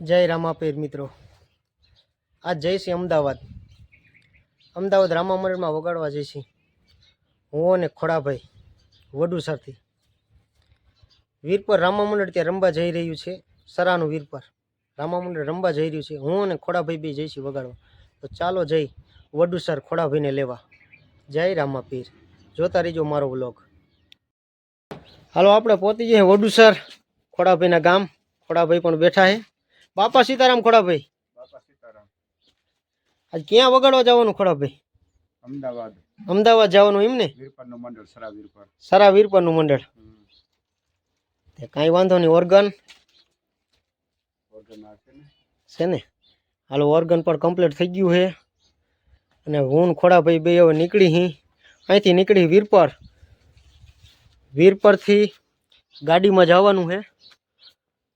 જય રામાપીર મિત્રો. આજ જઈશી અમદાવાદ. અમદાવાદ રામા મંદિરમાં વગાડવા જઈશી હું અને ખોડાભાઈ વડુસરથી વીરપર રામા મંડળ ત્યાં રમવા જઈ રહ્યું છે, સરાનું વીરપર રામા મંડળ રમવા જઈ રહ્યું છે. હું અને ખોડાભાઈ બી જઈશી વગાડવા. તો ચાલો જઈ વડુસર ખોડાભાઈને લેવા. જય રામાપીર. જોતા રહીજો મારો વ્લોગ. હાલો, આપણે પહોંચી જઈએ વડુસર ખોડાભાઈના ગામ. ખોડાભાઈ પણ બેઠા છે. બાપા સીતારામ ખોડાભાઈ. બાપા સીતારામ. આજ ક્યાં વગાડવા જવાનું ખોડાભાઈ? અમદાવાદ. અમદાવાદ જવાનું એમ ને? વીરપરનું મંડળ સરા વીરપર સારા વીરપરનું મંડળ. કાંઈ વાંધો નહીં ઓર્ગન. ઓર્ગન છે ને? હાલો ઓર્ગન પણ કમ્પ્લીટ થઈ ગયું છે. અને હું ખોડાભાઈ બે હવે નીકળી હી. અહીંથી નીકળી વીરપર. વીરપરથી ગાડીમાં જવાનું છે.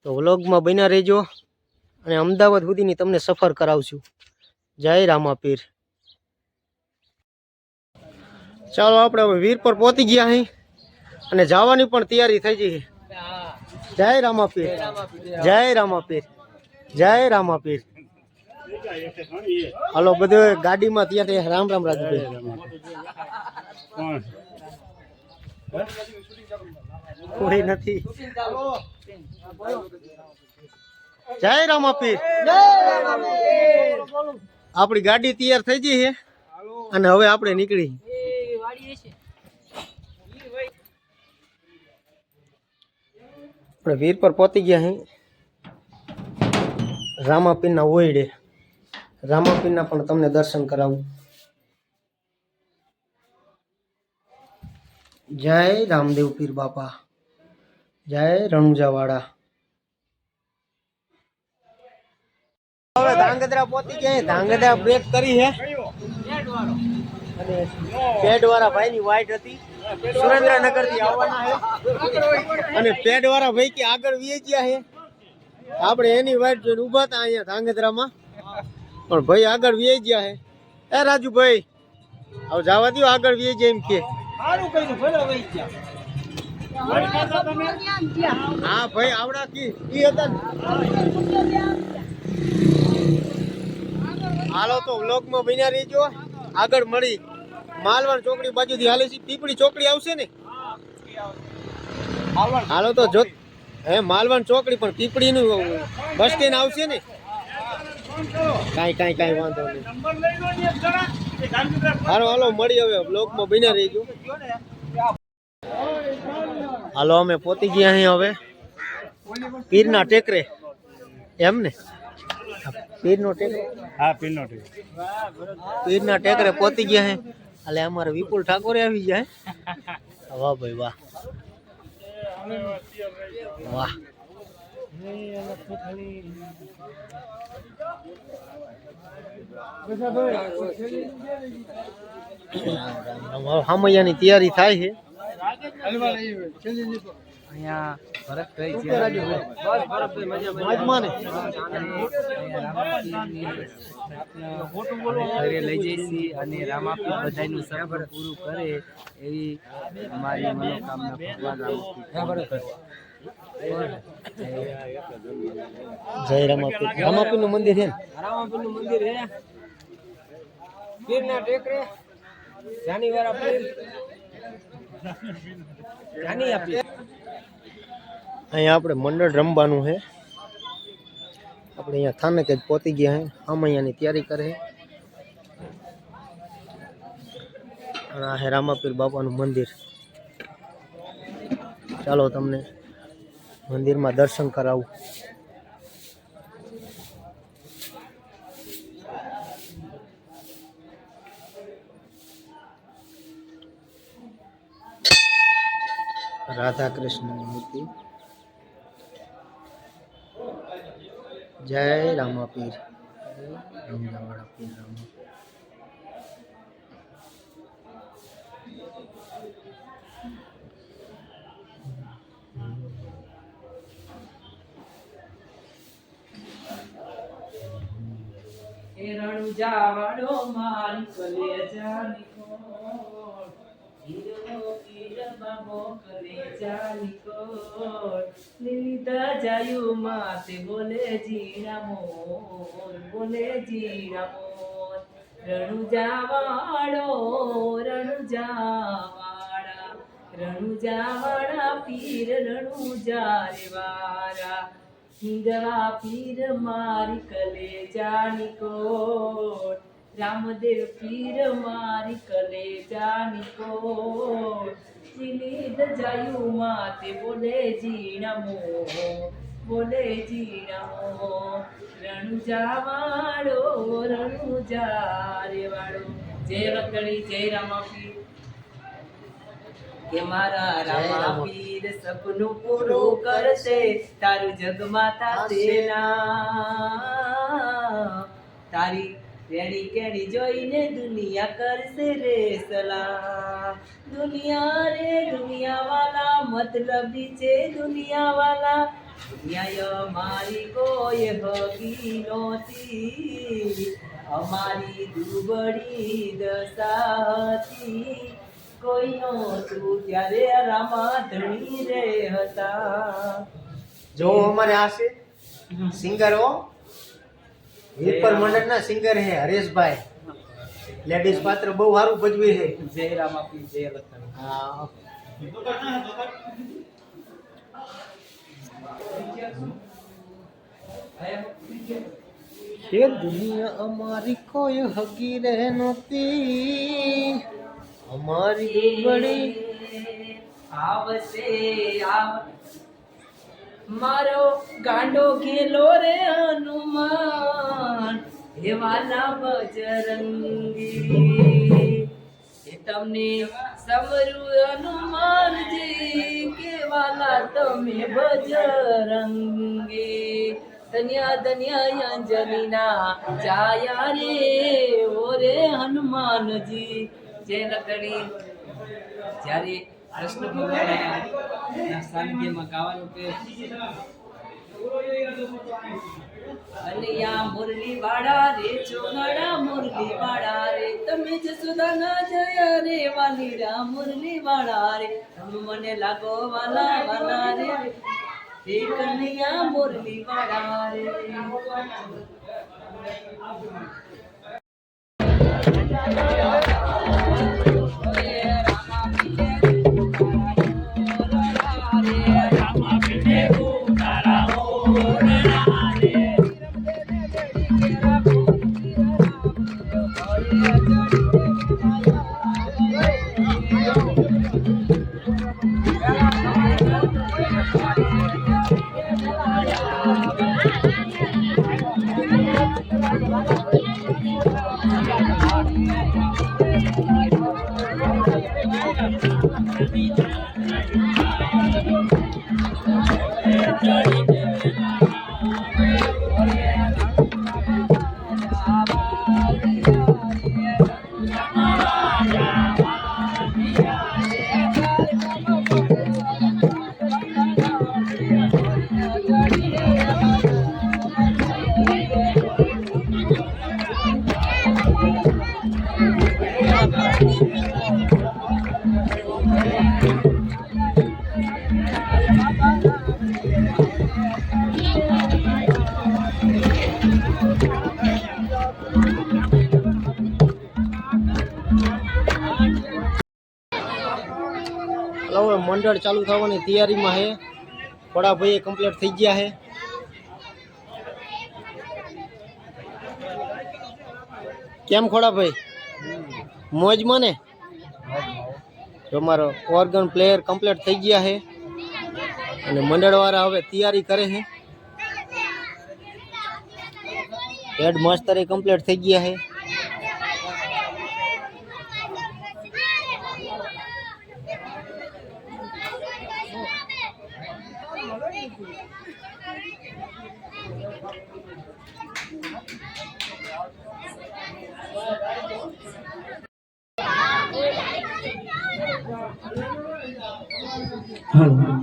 તો વ્લોગમાં બન્યા રહેજો. અને અમદાવાદ સુધીની તમને સફર કરાવશું. જય રામાપીર. ચાલો આપણે હવે વીરપર પહોંચી ગયા અહીં અને જવાની પણ તૈયારી થઈ ગઈ જય રામાપીર. જય રામાપીર. જય રામાપીર. હાલો બધું ગાડીમાં ત્યાં ત્યાં રામ રામ રાજભાઈ. કોઈ નથી. જય રામાપીર આપણી ગાડી તૈયાર થઈ ગઈ છે અને હવે આપણે નીકળી. આપણે વીર પર પહોંચી ગયા અહીં રામાપીરના ઓયડે. રામાપીરના પણ તમને દર્શન કરાવું. જય રામદેવ પીર બાપા. જય રણુજાવાળા. હવે ધાંગધ્રા પહોંચી ગયા. ધાંગધ્રા બ્રેક કરી છે. અને પેડ વાળા ભાઈ ની વાઈટ હતી. સુરેન્દ્રનગરથી આવવાના છે. અને પેડ વાળા ભાઈ કે આગળ વી ગયા છે. આપણે એની વાઈટ જોઈને ઊભા હતા અહીંયા ધાંગધ્રામાં. પણ ભાઈ આગળ વી ગયા છે. એ રાજુભાઈ હવે જવા દો આગળ વી જાય એમ કે. હા ભાઈ આવડા કી. ઈ હતા હાલો તો વ્લોગમાં બન્યા રહેજો. આગળ મળી. માલવણ ચોકડી બાજુથી હાલે છે. પીપળી ચોકડી આવશે ને? હાલો તો જો હે, માલવણ ચોકડી પણ પીપળીનું બસ સ્ટેન્ડ આવશે ને? કાંઈ કાંઈ કાંઈ વાંધો નહીં. હાલો હાલો, મળી હવે. બ્લોગમાં બન્યા રહીજો. હાલો, અમે પોતી ગયા અહીં હવે. પીરના ટેકરે. એમ ને? પીરનો ટેકરો હા પીરના ટેકરે પહોંચી ગયા હે? એટલે અમારે વિપુલ ઠાકોરે આવી ગયા હે? વાહ ભાઈ વાહ. વાહ. હામૈયાની તૈયારી થાય છે. અહીંયા ભરતભાઈ? ઘરે લઈ જઈશી અને રામાપીર બધાયનું સફર પૂરું કરે એવી મારી મનોકામના ભગવાન જય રામાપી રામાપી નું મંદિર છે રામાપી નું મંદિર છે. ટેકરે અહીંયા આપણે મંડળ રમવાનું છે. આપણે અહીંયા થાનક જ પહોંચી ગયા છે. અહીંયાની તૈયારી કરે અને આ છે રામાપીર બાપાનું મંદિર. ચાલો તમને મંદિરમાં દર્શન કરાવું. રાધા કૃષ્ણ મૂર્તિ. જય રામાપીર. રમજાવાળા પીર રામા રણુજા વાળો મારી કલેજાની કોણ પીરનો બાબો કરે જાની કોટ લીલી દજાયું માથે બોલે જીરા મોર, બોલે જીરા મોર. રણુજાવાળો રણુજાવાળા રણુજાવાળા પીર રણુજા રે વારા. હિંદવા પીર મારી કલે જાની કોટ રામદેવ પીર મારી કલે જાની કોટ લીલી દજાયું માતે બોલે જીણમો બોલે જીણમો રણુજા વાળો રણુજા રે વાળો જય વકળી જય રામાપી કે મારા રામા પીર સપનું પૂરું કરશે તારું જગમાતા તેના. તારી રેડી કેડી જોઈને દુનિયા કરશે રે સલામ દુનિયા રે દુનિયા વાલા મતલબી છે દુનિયા વાલા દુનિયા અમારી કોઈ હગી નહોતી. અમારી દુબળી દશા હતી. કોઈ નહોતું ત્યારે રામા ધણી રે હતા? જો અમારે આ છે, સિંગર હિપર મંડળના સિંગર હે હરેશભાઈ. લેડીઝ પાત્ર બહુ સારું ભજવે છે જય રામાપી જય લખન હા. એ દુનિયા અમારી કોઈ હગી રહે નહોતી. અમારી બળી આવશે આવ મારો ગાંડો ગેલો રે હનુમાન હે વાલા બજરંગી એ તમને સમરું હનુમાનજી કેવાલા તમે બજરંગી ધન્યા ધન્યા અંજલિના જાયા રે, ઓરે હનુમાનજી. જય લકડી જ્યારે કૃષ્ણ ભગવાન સાનિધ્યમાં ગાવાનું કે અલિયા મુરલી વાળા રે ચોનાડા મુરલી વાળા રે, તમે જસોદાના જય રે વાલીડા મુરલી વાળા રે, તમે મને લાગો વાલા વાલા રે. હે કનૈયા મુરલી વાળા રે. હાલો હવે મંડળ ચાલુ થવાની તૈયારીમાં છે વડાભાઈએ કમ્પ્લીટ થઈ ગયા છે કેમ ખોડાભાઈ? મોજમાં ને? તમારો ઓર્ગન પ્લેયર કમ્પ્લીટ થઈ ગયા છે અને મંડળવાળા હવે તૈયારી કરે છે હેડ માસ્તરે કમ્પ્લીટ થઈ ગયા છે કરું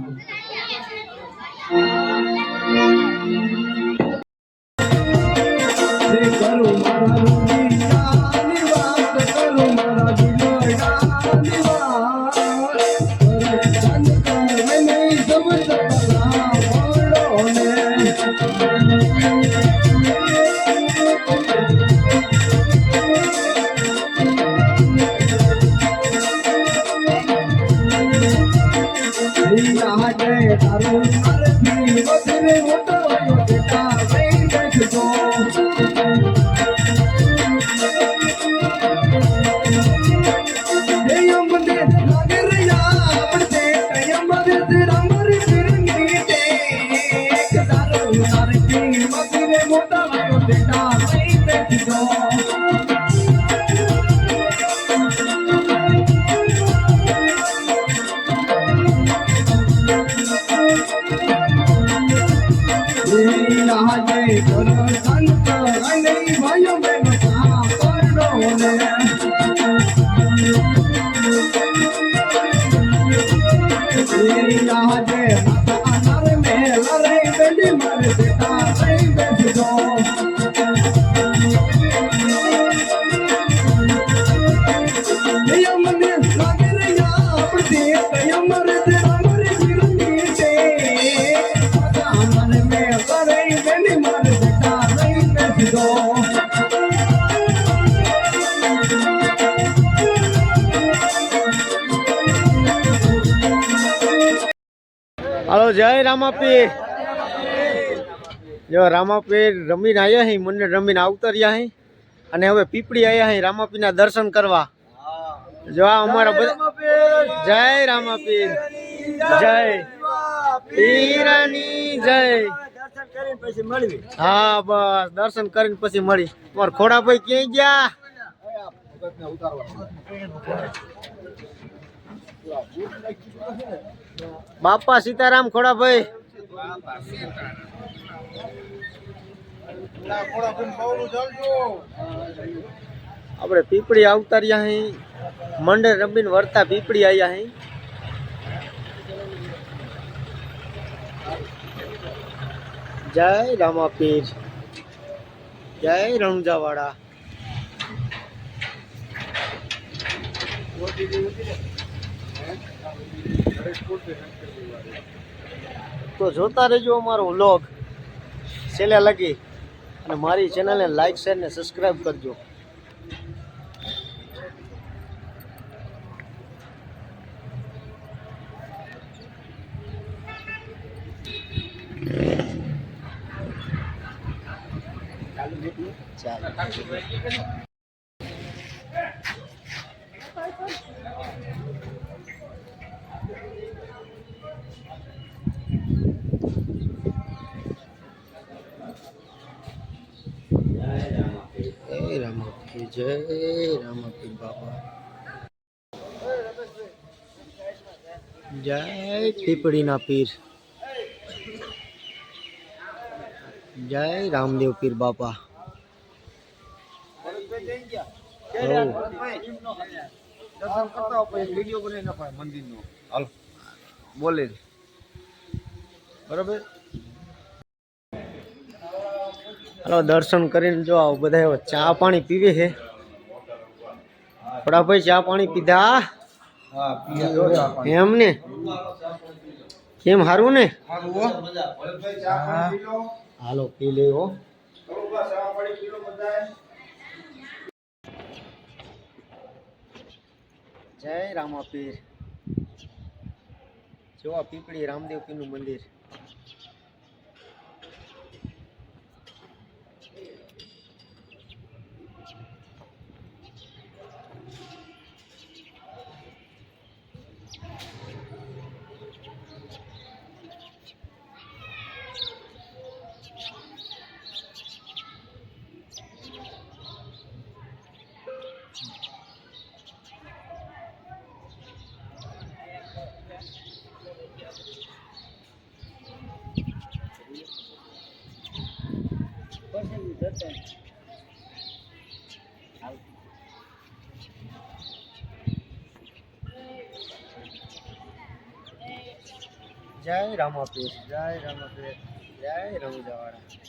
हरी राज हरी જય રામાપીર. જો રામાપીર રમીને આવ્યા હી, મને રમીને આવતર્યા હી. અને હવે પીપળી આવ્યા હી રામાપીરના દર્શન કરવા. જો આ અમારા બધા જય રામાપીર. જય. પીરાની જય. હા, બસ, દર્શન કરીને પછી મળી. મારા ખોડાભાઈ ક્યાંય ગયા? બાપા સીતારામ ખોડાભાઈ. આપણે પીપળી આવતા રહ્યા અહીં મંડળ રમીને વરતા પીપળી આવ્યા અહીં જય રામાપીર. જય રણુજાવાળા. તો જોતા રહેજો અમારો વ્લોગ છેલ્લે લગી અને મારી ચેનલને લાઈક શેર ને સબસ્ક્રાઈબ કરજો ચાલો જય રામાપીર જય રામાપીર બાપા. જય પીપળીના પીર. જય રામદેવ પીર બાપા. બોલે. બરાબર? હાલો દર્શન કરીને જો આવો બધા ચા પાણી પીવે છે. થોડા ચા પાણી પીધા? એમ ને? કેમ હારું ને? હાલો પી લેવો જય રામાપીર. જો પીપળી રામદેવ પીરનું મંદિર. જય રામાપીર જય રામાપીર જય રમુજાવાળા